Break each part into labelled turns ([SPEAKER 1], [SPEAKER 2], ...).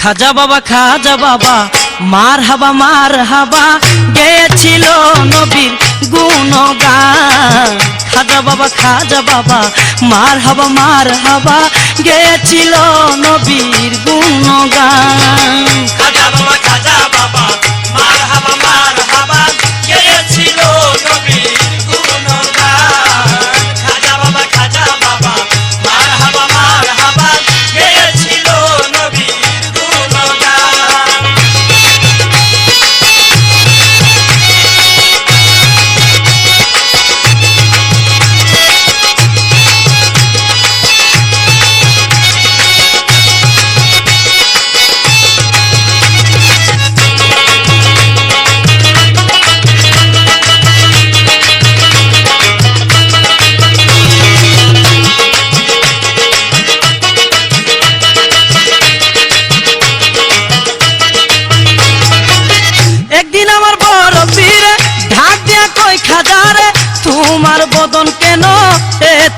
[SPEAKER 1] খাজা বাবা খাজা বাবা মার হাবা মার হাবা গেছিল নবীর গুণগান। খাজা বাবা খাজা বাবা মার হাবা মার হাবা গেছিল নবীর গুণগান।
[SPEAKER 2] খাজা বাবা, খাজা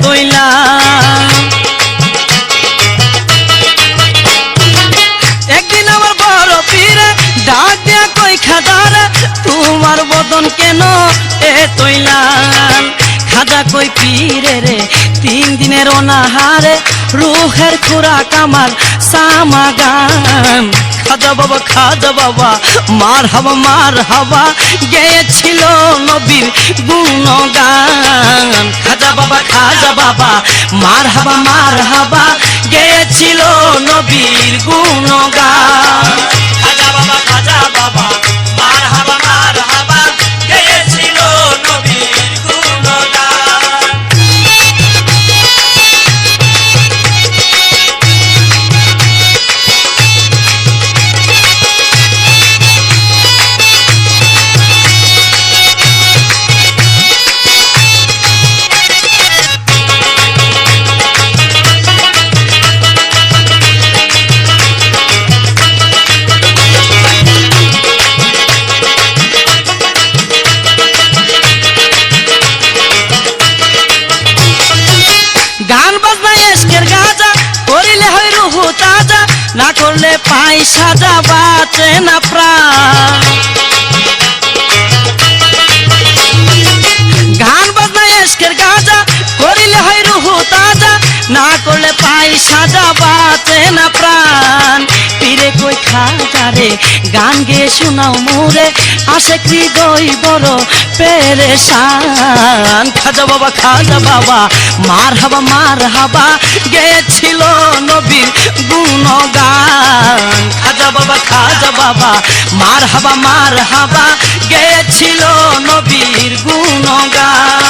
[SPEAKER 1] তৈলা একদিন আমার বড় পীরে ডাক দিয়া কই খাজারে তোমার বদন কেন এ তৈলাল খাজা কই পীরে রে, তিন দিনের অনাহারে, রুহের খুরাক আমার সামাগান। খাজা বাবা খাজা বাবা, মার হাবা মার হাবা, গেয়েছিল নবীর গুণগান। খাজা বাবা খাজা বাবা, মার হাবা মার হাবা, গেয়েছিল নবীর গুণগান। বাঁচে প্রাণ। গান বাজনা এসকের গাজা, করিলে হয় রুহু তাজা, না করলে পাই সাজা বাঁচে না প্রাণ। পীরে কই খাজা রে, গান গেয়ে শোনাও মোরে, আসে হৃদয় বড় পেরেশান। খাজা জবাবা বাবা, মার হাবা মার হাবা, গেছিল নবীর গুণগান। খাজা বাবা খাজা বাবা, মার হাবা মার হাবা, গেছিল নবীর গুণগান।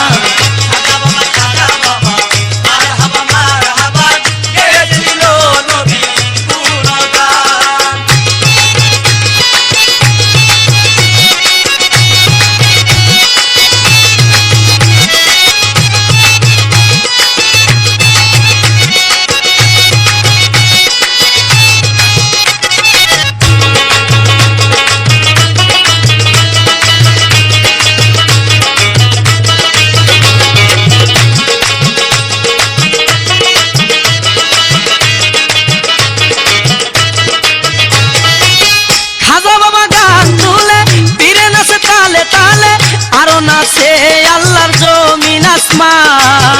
[SPEAKER 1] আরও নাচে আল্লাহর জমিন আসমান।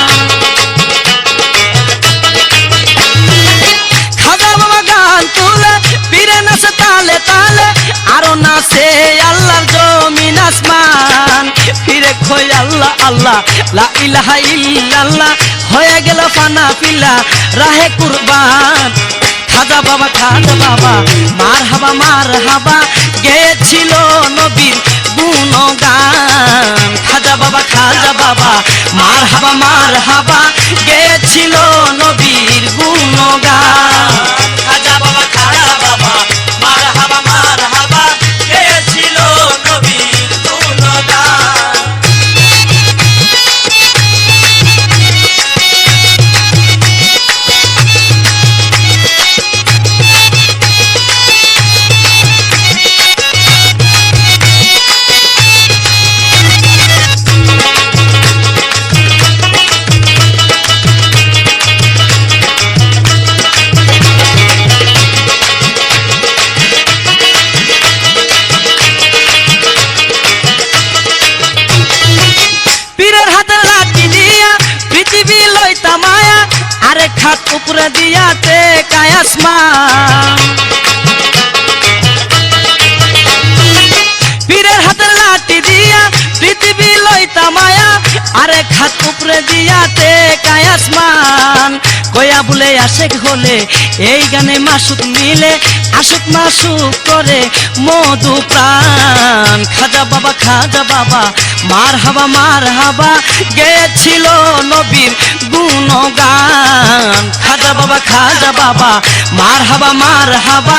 [SPEAKER 1] খাজা বাবা গান তুলে পীরে নাচে তালে আল্লাহর জমিন আসমান। ফিরে আল্লাহ আল্লাহ, লা ইলাহা ইল্লাল্লাহ, হয়ে গেল ফানা পিলা রাহে কুরবান। খাজা বাবা খাজা বাবা মার হাবা মার হাবা গেছিল নবীর উপরে দিয়াতে কায়াসমা পীরের হাতের লাঠি দিয়া পৃথিবী লইতা মায়া আরে খাত উপরে দিয়াতে কায়াসমান কয়া বলে আশেক হলে, এই গানে মাসুক মিলে, আশুক মাসুক করে মধু প্রাণ। খাজা বাবা খাজা বাবা, মার হাবা মার হাবা, গেছিল নবীর গুণগান। খাজা বাবা খাজা বাবা, মার হাবা মার হাবা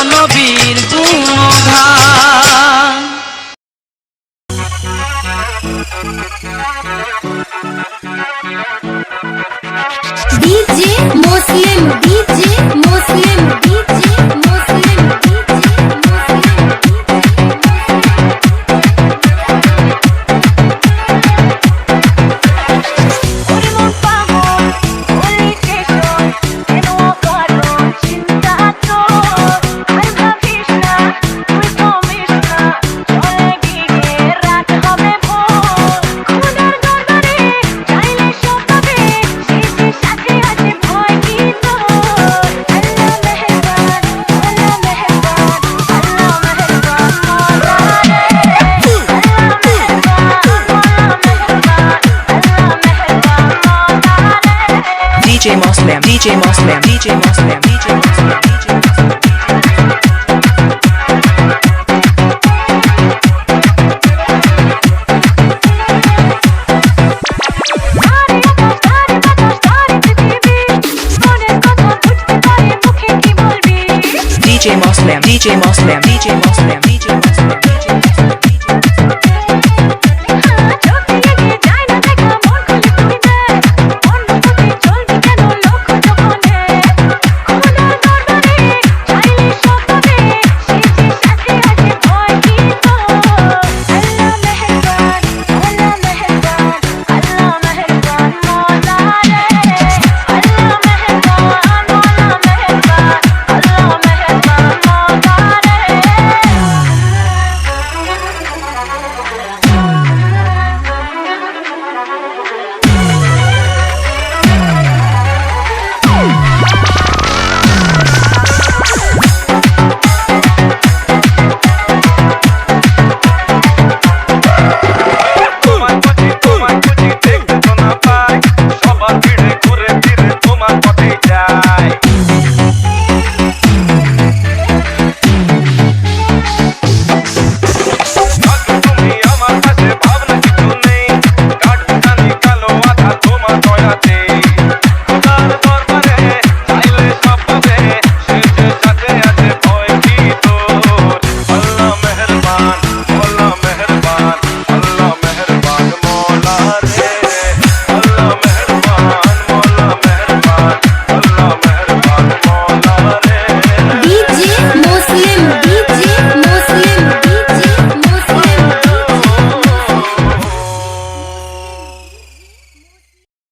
[SPEAKER 3] DJ Mosman, DJ Mosman, DJ Mosman, DJ
[SPEAKER 4] Mosman, DJ Mosman. DJ Mosman, DJ Mosman, DJ Mosman, DJ
[SPEAKER 5] Mosman.